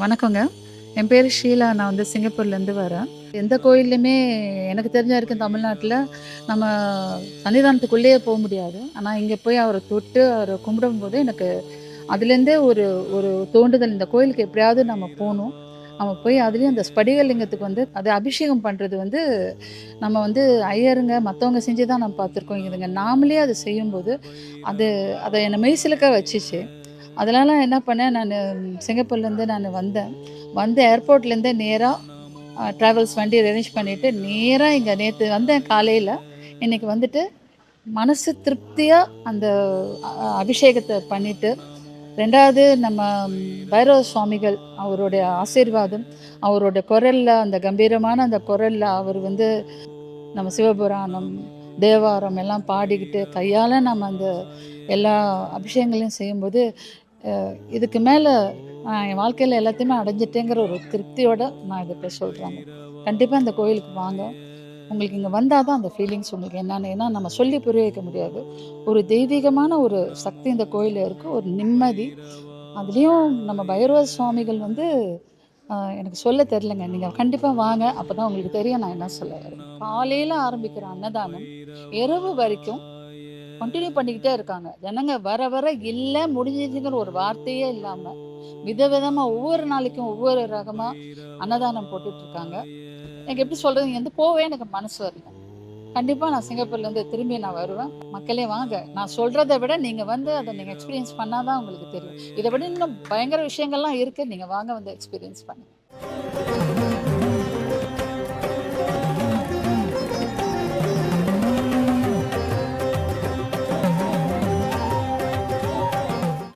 வணக்கங்க. என் பேர் ஷீலா. நான் வந்து சிங்கப்பூர்லேருந்து வரேன். எந்த கோயில்லையுமே எனக்கு தெரிஞ்ச வரைக்கும் தமிழ்நாட்டில் நம்ம சன்னிதானத்துக்குள்ளேயே போக முடியாது. ஆனால் இங்கே போய் அவரை தொட்டு அவரை கும்பிடும்போது எனக்கு அதுலேருந்தே ஒரு ஒரு தோண்டுதல் இந்த கோயிலுக்கு எப்படியாவது நம்ம போகணும். நம்ம போய் அதுலேயும் அந்த ஸ்படிகலிங்கத்துக்கு வந்து அது அபிஷேகம் பண்ணுறது வந்து நம்ம வந்து ஐயருங்க மற்றவங்க செஞ்சு தான் நம்ம பார்த்துருக்கோம். இதுங்க. நாமளே அது செய்யும்போது அது அதை என்னை மெய்சிலுக்க வச்சுச்சு. அதனால் என்ன பண்ணேன் நான் சிங்கப்பூர்லேருந்து நான் வந்தேன். வந்து ஏர்போர்ட்லேருந்தே நேராக ட்ராவல்ஸ் வண்டி அரேஞ்ச் பண்ணிவிட்டு நேராக இங்கே நேற்று வந்தேன் காலையில். இன்றைக்கி வந்துட்டு மனசு திருப்தியாக அந்த அபிஷேகத்தை பண்ணிவிட்டு ரெண்டாவது நம்ம பைரவ சுவாமிகள் அவருடைய ஆசீர்வாதம் அவரோட குரலில் அந்த கம்பீரமான அந்த குரலில் அவர் வந்து நம்ம சிவபுராணம் தேவாரம் எல்லாம் பாடிக்கிட்டு கையால் நம்ம அந்த எல்லா அபிஷேகங்களையும் செய்யும்போது இதுக்கு மேலே நான் என் வாழ்க்கையில் எல்லாத்தையுமே அடைஞ்சிட்டேங்கிற ஒரு திருப்தியோடு நான் இதை பேச சொல்கிறாங்க கண்டிப்பாக இந்த கோயிலுக்கு வாங்க. உங்களுக்கு இங்கே வந்தால் தான் அந்த ஃபீலிங்ஸ் உங்களுக்கு என்னென்னு ஏன்னா நம்ம சொல்லி புரிய வைக்க முடியாது. ஒரு தெய்வீகமான ஒரு சக்தி இந்த கோயிலில் இருக்குது ஒரு நிம்மதி. அதுலேயும் நம்ம பைரவ சுவாமிகள் வந்து எனக்கு சொல்ல தெரிலங்க நீங்கள் கண்டிப்பாக வாங்க. அப்போ தான் உங்களுக்கு தெரியும் நான் என்ன சொல்ல காலையில் ஆரம்பிக்கிற அன்னதானம் இரவு வரைக்கும் கண்டினியூ பண்ணிக்கிட்டே இருக்காங்க. ஜனங்க வர வர இல்லை முடிஞ்சிச்சுங்கிற ஒரு வார்த்தையே இல்லாமல் விதவிதமா ஒவ்வொரு நாளைக்கும் ஒவ்வொரு ரகமாக அன்னதானம் போட்டுட்டு இருக்காங்க. எனக்கு எப்படி சொல்கிறது இங்கே வந்து போவே எனக்கு மனசு வரல. கண்டிப்பாக நான் சிங்கப்பூர்லேருந்து திரும்பி நான் வருவேன். மக்களே வாங்க. நான் சொல்கிறத விட நீங்கள் வந்து அதை நீங்கள் எக்ஸ்பீரியன்ஸ் பண்ணால் தான் உங்களுக்கு தெரியும். இதை விட இன்னும் பயங்கர விஷயங்கள்லாம் இருக்குது நீங்கள் வாங்க வந்து எக்ஸ்பீரியன்ஸ் பண்ணுங்க.